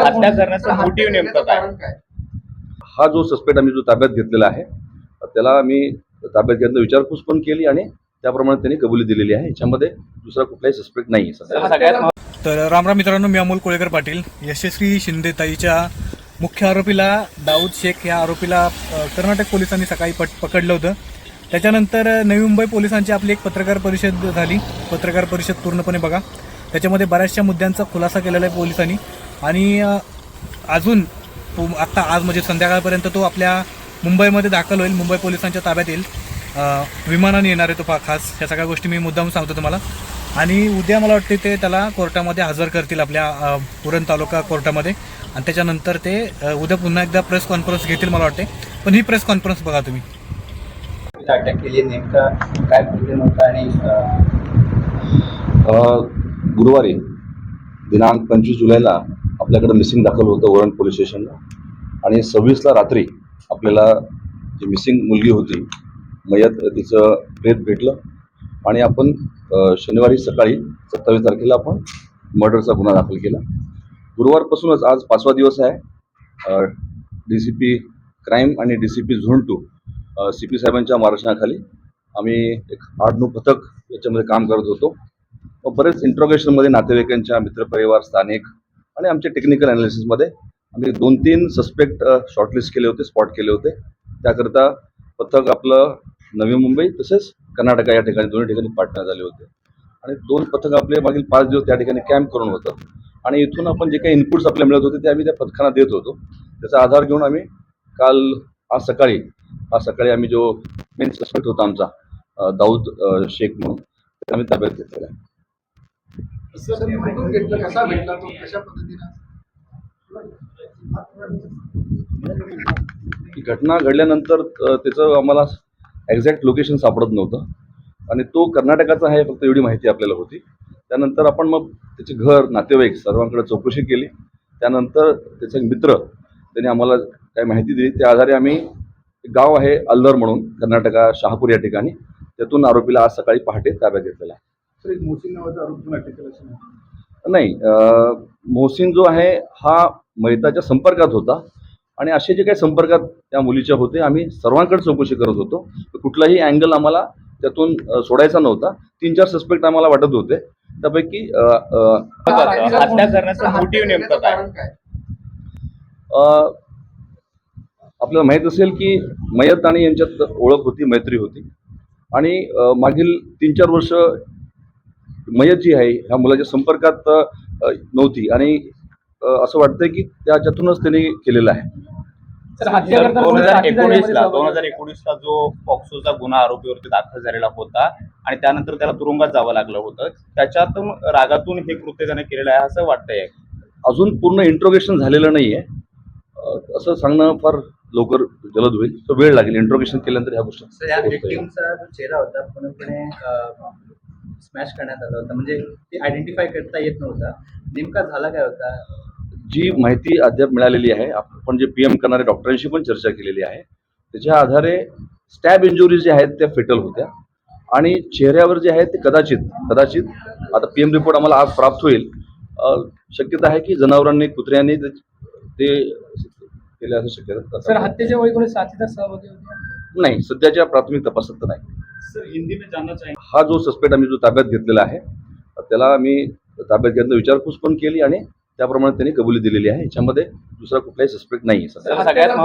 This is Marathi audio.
हत्या करण्याचं मोटिव्ह नेमकं काय? हा जो सस्पेक्ट आम्ही जो ताब्यात घेतलेला आहे त्याला आम्ही ताब्यात घेतलं विचारपूस पण केली आणि त्याप्रमाणे त्यांनी कबुली दिलेली आहे. याच्यामध्ये दुसरा कुठलाही सस्पेक्ट नाही तर सगळ्यात तर रामराम मित्रांनो मी अमोल कोळेकर पाटील यशस्वी शिंदेताईच्या मुख्य आरोपीला दाऊद शेख या आरोपीला कर्नाटक पोलिसांनी सकाळी पट पकडलं होतं. त्याच्यानंतर नवी मुंबई पोलिसांची आपली एक पत्रकार परिषद झाली. पत्रकार परिषद पूर्णपणे बघा. त्याच्यामध्ये बऱ्याचशा मुद्द्यांचा खुलासा केलेला आहे पोलिसांनी. आणि अजून पो- आत्ता आज म्हणजे संध्याकाळपर्यंत तो आपल्या मुंबईमध्ये दाखल होईल मुंबई पोलिसांच्या ताब्यात येईल. विमानाने येणार आहे तो फा खास ह्या सगळ्या गोष्टी मी मुद्दाम सांगतो तुम्हाला. आणि उद्या मला वाटते ते त्याला कोर्टामध्ये हजर करतील आपल्या अ, उरण तालुका कोर्टामध्ये. आणि त्याच्यानंतर ते उद्या पुन्हा एकदा प्रेस कॉन्फरन्स घेतील मला वाटते. पण ही प्रेस कॉन्फरन्स बघा तुम्ही. अटक केली नेमका काय प्रॉब्लेम होता आणि गुरुवारी दिनांक पंचवीस जुलैला आपल्याकडे मिसिंग दाखल होतं वरण पोलीस स्टेशनला. आणि सव्वीसला रात्री आपल्याला जी मिसिंग मुलगी होती मयत तिचं प्रेत भेटलं. आणि आपण शनिवारी सकाळी सत्तावीस तारखेला आपण मर्डरचा गुन्हा दाखल केला. गुरुवारपासूनच आज पाचवा दिवस आहे. डी सी पी क्राईम आणि D C P zone two C P साहेबांच्या मार्गदर्शनाखाली आम्ही एक आठ नऊ पथक याच्यामध्ये काम करत होतो. बरेच इंट्रोगेशनमध्ये नातेवाईकांच्या मित्रपरिवार स्थानिक आणि आमच्या टेक्निकल अनालिसिसमध्ये आम्ही दोन तीन सस्पेक्ट शॉर्टलिस्ट केले होते स्पॉट केले होते. त्याकरता पथक आपलं नवी मुंबई तसेच कर्नाटका या ठिकाणी दोन्ही ठिकाणी पार्टनर झाले होते. आणि दोन पथक आपले मागील पाच दिवस त्या ठिकाणी कॅम्प करून होतं आणि इथून आपण जे काही इनपुट्स आपल्या मिळत होते ते आम्ही त्या पथकांना देत होतो. त्याचा आधार घेऊन आम्ही काल आज सकाळी आज सकाळी आम्ही जो मेन सस्पेक्ट होता आमचा दाऊद शेख म्हणून आम्ही ताब्यात घेतलेला आहे. कसा भेटला तो? कशा पद्धतीने? ही घटना घडल्यानंतर त्याचं आम्हाला एक्झॅक्ट लोकेशन सापडत नव्हतं. आणि तो कर्नाटकाचा आहे फक्त एवढी माहिती आपल्याला होती. त्यानंतर आपण मग त्याचे घर नातेवाईक सर्वांकडे चौकशी केली. त्यानंतर त्याचे मित्र त्यांनी आम्हाला काही माहिती दिली. त्या आधारे आम्ही एक गाव आहे अल्लर म्हणून कर्नाटका शहापूर या ठिकाणी. त्यातून आरोपीला आज सकाळी पहाटे ताब्यात घेतलेला आहे. तर एक मोसिन नावाचा आरोप पण अटक केला असं म्हणतात. नाही मोहसिन जो आहे हा मैताच्या संपर्कात होता. आणि असे जे काही संपर्कात त्या मुलीच्या होते आम्ही सर्वांकडे चौकशी करत होतो. तर कुठलाही अँगल आम्हाला त्यातून सोडायचा नव्हता. तीन चार सस्पेक्ट आम्हाला वाटत होते. त्यापैकी आपल्याला माहीत असेल की मयत आणि यांच्यात ओळख होती मैत्री होती. आणि मागील तीन चार वर्ष मयत जी आहे ह्या मुलाच्या संपर्कात नव्हती. आणि असं वाटतंय की त्याच्यातूनच त्यांनी केलेलं आहे. दोन हजार एकोणीसला दोन हजार एकोणीसला जो पॉक्सोचा गुन्हा आरोपीवरती दाखल झालेला होता आणि त्यानंतर त्याला तुरुंगात जावं लागलं होतं त्याच्यातून रागातून हे कृत्य त्याने केलेलं आहे असं वाटतंय. अजून पूर्ण इंट्रोगेशन झालेलं नाही आहे असं सांगणं फार लवकर जलद होईल. वेळ लागेल. इंट्रोगेशन केल्यानंतर ह्या गोष्टी स्मॅश करण्यात आला होता. म्हणजे ते आयडेंटिफाय करता येत नव्हता. नेमका झाला काय होता? जी माहिती अद्याप मिळालेली आहे आपण जे पी एम करणाऱ्या डॉक्टरांशी पण चर्चा केलेली आहे. त्याच्या आधारे स्टॅब इंजुरीज ज्या आहेत त्या फेटल होत्या. आणि चेहऱ्यावर जे आहे ते कदाचित कदाचित आता पी एम रिपोर्ट आम्हाला आज प्राप्त होईल. शक्यता आहे की जनावरांनी कुत्र्यांनी ते ते केले असं शक्यता सर हत्येच्या वेळी कोणी साथीदार सहभागी होते? नाही सध्याच्या प्राथमिक तपासात तर नाही. सर हिंदी में जानना चाहिए हा जो सस्पेक्ट आम्ही जो ताब्यात घेतलेला आहे त्याला आम्ही ताब्यात घेतलं विचारपूस पण केली आणि त्याप्रमाणे त्यांनी कबुली दिलेली आहे. याच्यामध्ये दुसरा कुठलाही सस्पेक्ट नाही आहे सध्या सगळ्यात